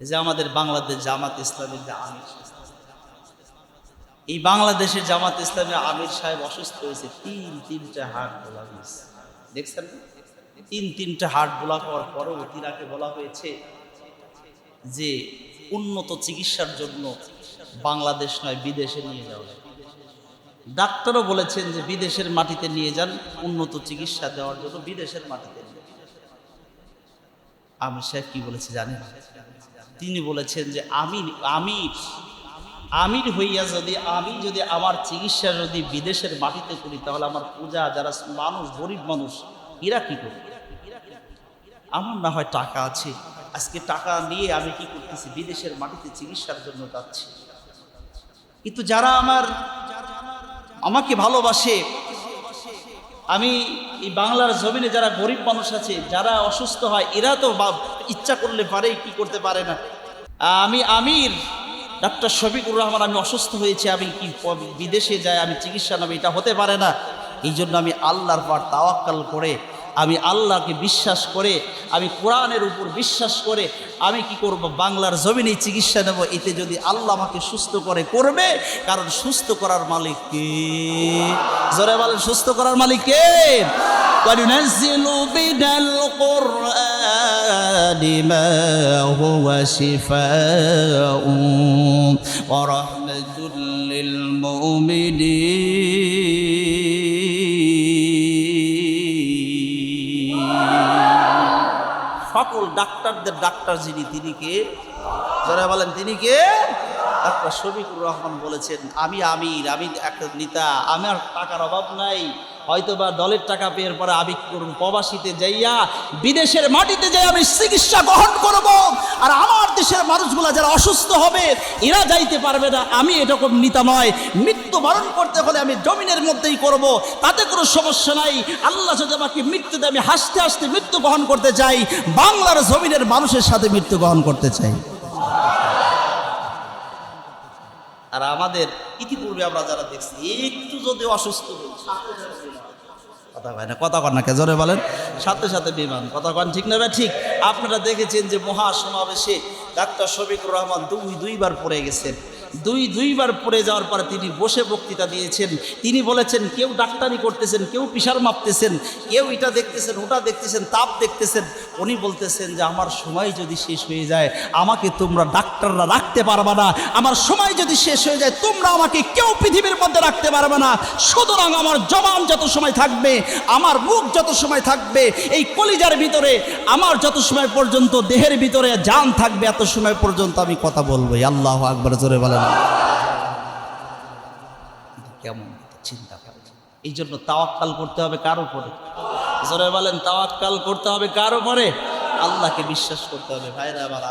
যে আমাদের বাংলাদেশ জামাত ইসলামের যে আমির এই বাংলাদেশের জামাত ইসলামের আমির সাহেব অসুস্থ হয়েছে, তিন তিনটা হাট বোলা হয়েছে দেখছেন তিন তিনটা হাট বোলা হওয়ার পরেও তিনাকে বলা হয়েছে যে উন্নত চিকিৎসার জন্য বাংলাদেশ নয়, বিদেশে নিয়ে যাওয়া ডাক্তারও বলেছেন যে বিদেশের মাটিতে নিয়ে যান, উন্নত চিকিৎসা দেওয়ার জন্য বিদেশের মাটিতে। আমির সাহেব কি বলেছে জানেন? তিনি বলেছেন যে আমি আমির আমির হইয়া যদি আমি যদি আমার চিকিৎসা যদি বিদেশের মাটিতে করি, তাহলে আমার পূজা, যারা মানুষ, গরিব মানুষ, এরা কি করবে? আমার না হয় টাকা আছে। আজকে টাকা নিয়ে আমি কি করতেছি? বিদেশের মাটিতে চিকিৎসার জন্য যাচ্ছি। কিন্তু যারা আমার, আমাকে ভালোবাসে আমি এই বাংলার জমিনে যারা গরিব মানুষ আছে, যারা অসুস্থ হয়, এরা তো ইচ্ছা করলে পারে, কি করতে পারে না। আমি আমির, ডাক্তার শফিকুর রহমান, আমি অসুস্থ হয়েছে, আমি কি বিদেশে যাই, আমি চিকিৎসা নেব, এটা হতে পারে না। এই জন্য আমি আল্লাহর পর তাওয়াক্কাল করে আমি আল্লাহকে বিশ্বাস করে আমি কোরআনের উপর বিশ্বাস করে আমি কি করব বাংলার জমিনে চিকিৎসা নেব এতে যদি আল্লাহ আমাকে সুস্থ করে করবে কারণ সুস্থ করার মালিক কে জোরে বলেন সুস্থ করার মালিক কে وننزل من القرآن ما هو شفاء ورحمة للمؤمنين সকল ডাক্তারদের ডাক্তার যিনি, তিনি কে? যারা বলেন, তিনি কে? ডাক্তার শফিকুর রহমান বলেছেন, আমি আমির, আমি একটা নেতা, আমার টাকার অভাব নাই। হয়তো বা দলের টাকা পেয়ের পরে আমি কি করুন। প্রবাসীতে যাইয়া বিদেশের মাটিতে যাই আমি চিকিৎসা গ্রহণ করব। আর আমার দেশের মানুষগুলা যারা অসুস্থ হবে, এরা যাইতে পারবে না। আমি এরকম নিতা নয়। মৃত্যু বরণ করতে হলে আমি জমিনের মধ্যেই করব। তাতে কোনো সমস্যা নাই। আল্লাহ যদি আমাকে মৃত্যুতে আমি হাসতে হাসতে মৃত্যু গ্রহণ করতে চাই। বাংলার জমিনের মানুষের সাথে মৃত্যু গ্রহণ করতে চাই। আর আমাদের ইতিপূর্বে আমরা যারা দেখছি, একটু যদি অসুস্থ বিমান। কথা কয় না? কথা কন না কে? জোরে বলেন। সাথে সাথে বিমান। কথা কন ঠিক না ঠিক। আপনারা দেখেছেন যে মহা সমাবেশে ডাক্তার শফিকুর রহমান দুই, দুইবার পড়ে গেছেন। দুই, দুইবার পড়ে যাওয়ার পরে তিনি বসে বক্তৃতা দিয়েছেন। তিনি বলেছেন, কেউ ডাক্তারি করতেছেন, কেউ পিসার মাপতেছেন, কেউ এটা দেখতেছেন, ওটা দেখতেছেন, তাপ দেখতেছেন। উনি বলতেছেন যে, আমার সময় যদি শেষ হয়ে যায়, আমাকে তোমরা ডাক্তাররা রাখতে পারবে না। আমার সময় যদি শেষ হয়ে যায়, তোমরা আমাকে কেউ পৃথিবীর মধ্যে রাখতে পারবে না। সুতরাং আমার জবান যত সময় থাকবে, আমার মুখ যত সময় থাকবে, এই কলিজার ভিতরে, আমার যত সময় পর্যন্ত দেহের ভিতরে জান থাকবে, এত সময় পর্যন্ত আমি কথা বলব। আল্লাহ আকবর, জোরে বলেন। কেমন চিন্তা করেন এই জন্য তাওয়াক্কাল করতে হবে কার উপরে? জোরে বলেন, তাওয়াক্কাল করতে হবে কার উপরে? আল্লাহকে বিশ্বাস করতে হবে। ভাইরা আমার